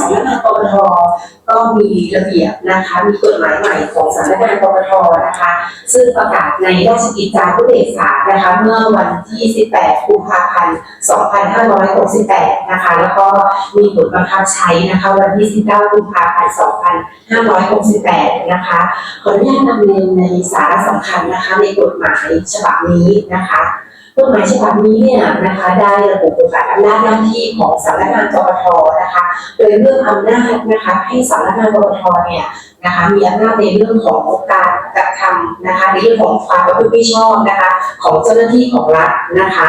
สำนักงานปปทก็มีระเบียบนะคะมีกฎหมายใหม่ของสำนักงานปปทนะคะ ซึ่งประกาศในราชกิจจานุเบกษานะคะเมื่อวันที่ 18 กุมภาพันธ์ 2568 นะคะ แล้วก็มีผลบังคับใช้นะคะวันที่ 19 กุมภาพันธ์ 2568 นะคะขออนุญาตนำเรียนในสาระสำคัญนะคะในกฎหมายฉบับนี้นะคะ กฎหมายฉบับนี้เนี่ยนะคะได้ระบุกฎหมายอำนาจหน้าที่ของสำนักงานปปทนะคะ โดยเรื่องอำนาจนะคะให้สำนักงานปปทเนี่ยนะคะมีอำนาจในเรื่องของการกระทำนะคะในเรื่องของความประพฤติไม่ชอบนะคะของเจ้าหน้าที่ของรัฐนะคะ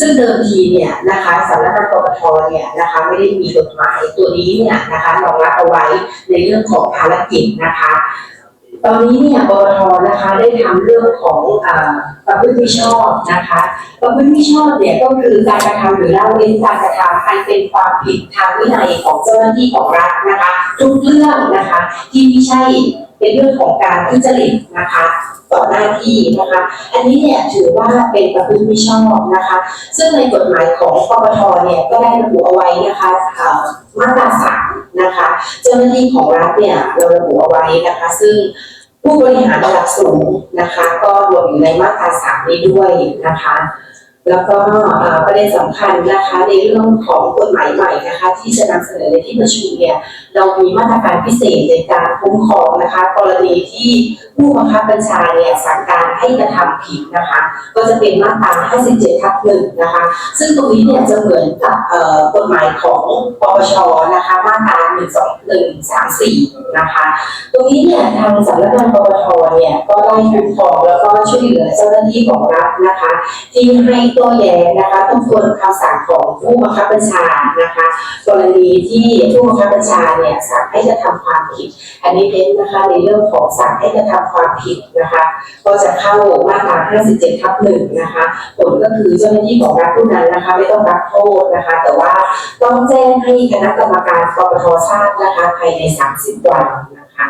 ซึ่งเดิมทีเนี่ยนะคะสำนักงานปปทเนี่ยนะคะไม่ได้มีกฎหมายตัวนี้เนี่ยนะคะรองรับเอาไว้ในเรื่องของภารกิจนะคะ ตอนนี้เนี่ยปปทนะคะได้ทำเรื่องของอประพฤติมิชอบนะคะประพฤติมิชอบเนี่ยก็คือการกระทำหรือละเว้นการกระทำอันเป็นความผิดทางวินัยของเจ้าหน้าที่ของรัฐนะคะทุกเรื่องนะคะที่ไม่ใช่เป็นเรื่องของการทุจริตนะคะต่อหน้าที่นะคะ อันนี้เนี่ยถือว่าเป็นประพฤติมิชอบนะคะ ซึ่งในกฎหมายของปปทเนี่ยก็ได้ระบุเอาไว้นะคะเอ่อมาตรา เจ้าหน้าที่ของรัฐเนี่ยเราระบุเอาไว้นะคะ ซึ่งผู้บริหารระดับสูงนะคะ ก็รวมอยู่ในมาตราสามนี้ด้วยนะคะ แล้วก็ประเด็นสำคัญนะคะในเรื่องของกฎหมายใหม่นะคะ ที่จะนำเสนอในที่ประชุมเนี่ยเรามีมาตรการพิเศษในการคุ้มครองนะคะ กรณีที่ผู้บังคับบัญชาเนี่ยสั่งการ ให้กระทำผิดนะคะ ก็จะเป็นมาตรา 57 ทับหนึ่งนะคะ ซึ่งตรงนี้เนี่ยจะเหมือนกับกฎหมายของปปชนะคะ มาตรา 1 2 1 3 4 นะคะ ตรงนี้เนี่ยทางสำนักงานปปทเนี่ยก็ได้คุ้มครองแล้วก็ช่วยเหลือเจ้าหน้าที่ของรัฐนะคะ ที่ให้ตัวแย้งนะคะต้องทวนคำสั่งของผู้บังคับบัญชานะคะ กรณีที่ผู้บังคับบัญชาเนี่ยสั่งให้กระทำความผิด อันนี้เน้นนะคะในเรื่องของสั่งให้กระทำความผิดนะคะ ก็จะเข้ามาตรา57ทับหนึ่งนะคะผลก็คือเจ้าหน้าที่ของรัฐผู้นั้นนะคะ ไม่ต้องรับโทษนะคะ แต่ว่าต้องแจ้งให้คณะกรรมการปปททราบนะคะภายใน 30 วันนะคะ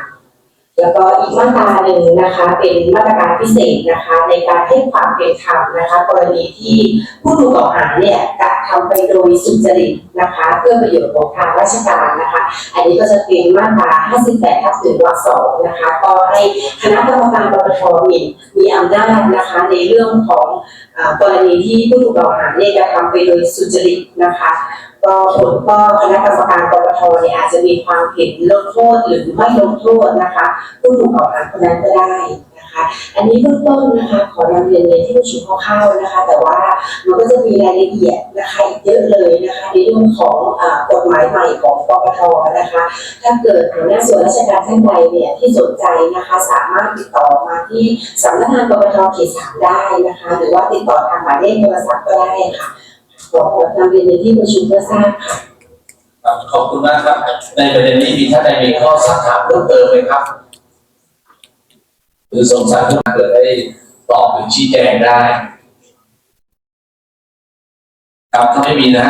แล้วก็อีกมาตราหนึ่งนะคะเป็นมาตรการพิเศษนะคะในการให้ความเป็นธรรมนะคะกรณีที่ผู้ถูกกล่าวหาเนี่ยกระทำไปโดยสุจริตนะคะเพื่อประโยชน์ของทางราชการนะคะ อันนี้ก็จะเป็นมาตรา 58 ทับ1วรรคสองนะคะก็ให้คณะกรรมการปปทมีมีอำนาจนะคะในเรื่องของ กรณีที่ผู้ถูกกล่าวหาเนี่ยกระทำไปโดยสุจริตนะคะก็ผลก็คณะกรรมการปปทเนี่ยอาจจะมีความเห็นลดโทษหรือไม่ลดโทษนะคะ ผู้ถูกกล่าวหาคนนั้นก็ได้ นะคะ อันนี้เบื้องต้นนะคะ ขอนำเรียนในที่ประชุมคร่าวๆนะคะ แต่ว่ามันก็จะมีรายละเอียดนะคะอีกเยอะเลยนะคะในเรื่องของกฎหมายใหม่ของปปทนะคะ ถ้าเกิดหัวหน้าส่วนราชการท่านใดเนี่ยที่สนใจนะคะสามารถติดต่อมาที่สำนักงานปปทเขตสามได้นะคะ หรือว่าติดต่อทางหมายเลขโทรศัพท์ก็ได้ค่ะขอนำเรียนในที่ประชุมเพื่อทราบค่ะขอบคุณมากครับ ในประเด็นนี้มีท่านใดมีข้อสักถามเพิ่มเติมไหมครับ หรือสงสัยเพิ่มเกิดได้ตอบหรือชี้แจงได้ ครับถ้าไม่มีนะฮะ